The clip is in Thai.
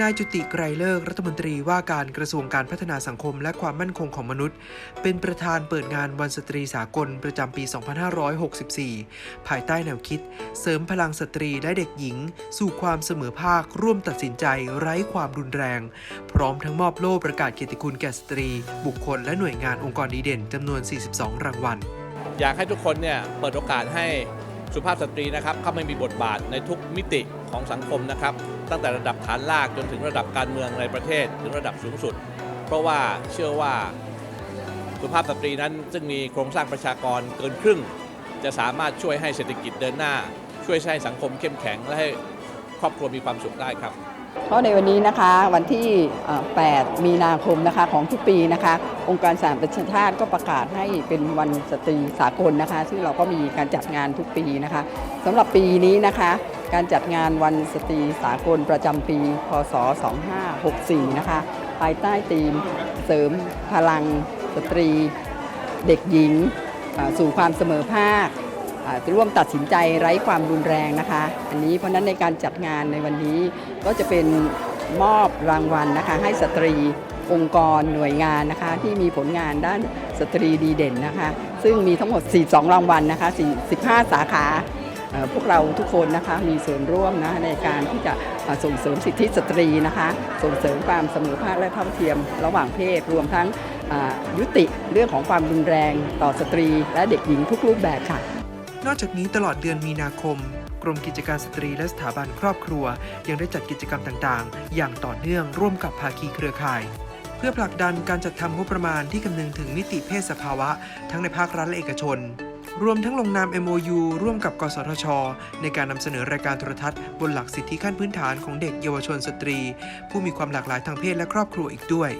นายจุติไกรเลิกรัฐมนตรีว่าการกระทรวงการพัฒนาสังคมและความมั่นคงของมนุษย์ เป็นประธานเปิดงานวันสตรีสากลประจำปี 2564 ภายใต้แนวคิด เสริมพลังสตรีและเด็กหญิง สู่ความเสมอภาคร่วมตัดสินใจไร้ความรุนแรง พร้อมทั้งมอบโล่ประกาศเกียรติคุณแก่สตรี บุคคลและหน่วยงานองค์กรดีเด่นจำนวน 42 รางวัล อยากให้ทุกคนเนี่ยเปิดโอกาสให้ สุภาพสตรีนะครับเข้ามามีบทบาทในทุกมิติของสังคมนะครับ ตั้งแต่ระดับฐานรากจนถึงระดับการเมืองในประเทศถึงระดับสูงสุด เพราะว่าเชื่อว่าสุภาพสตรีนั้น ซึ่งมีโครงสร้างประชากรเกินครึ่ง จะสามารถช่วยให้เศรษฐกิจเดินหน้า ช่วยให้สังคมเข้มแข็งและให้ ครอบครัวมีความสุขได้ครับเพราะในวันนี้นะคะวันที่ 8 มีนาคมนะคะของทุกปีนะคะ องค์การสหประชาชาติก็ประกาศให้เป็นวันสตรีสากลนะคะ ซึ่งเราก็มีการจัดงานทุกปีนะคะสำหรับปีนี้นะคะ การจัดงานวันสตรีสากลประจำปี พศ 2564 นะคะ ภายใต้ธีมเสริมพลังสตรี เด็กหญิงสู่ความเสมอภาค ร่วมตัดสินใจไร้ความรุนแรงนะคะ อันนี้เพราะนั้นในการจัดงานในวันนี้ก็จะเป็นมอบรางวัลนะคะให้สตรีองค์กรหน่วยงานนะคะ ที่มีผลงานด้านสตรีดีเด่นนะคะ ซึ่งมีทั้งหมด 42 รางวัลนะคะ 15 สาขาพวกเราทุกคนนะคะมีส่วนร่วมนะในการที่จะส่งเสริมสิทธิสตรีนะคะ ส่งเสริมความเสมอภาคและเท่าเทียมระหว่างเพศรวมทั้งยุติเรื่องของความรุนแรงต่อสตรีและเด็กหญิงทุกรูปแบบค่ะ นอกจากนี้ตลอดเดือนมีนาคม กรมกิจการสตรีและสถาบันครอบครัว ยังได้จัดกิจกรรมต่างๆ อย่างต่อเนื่องร่วมกับภาคีเครือข่าย เพื่อผลักดันการจัดทำงบประมาณที่คำนึงถึงมิติเพศสภาวะ ทั้งในภาครัฐและเอกชนรวมทั้งลงนาม MOU ร่วมกับ กสทช ในการนำเสนอรายการโทรทัศน์ บนหลักสิทธิขั้นพื้นฐานของเด็กเยาวชนสตรี ผู้มีความหลากหลายทางเพศและครอบครัวอีกด้วย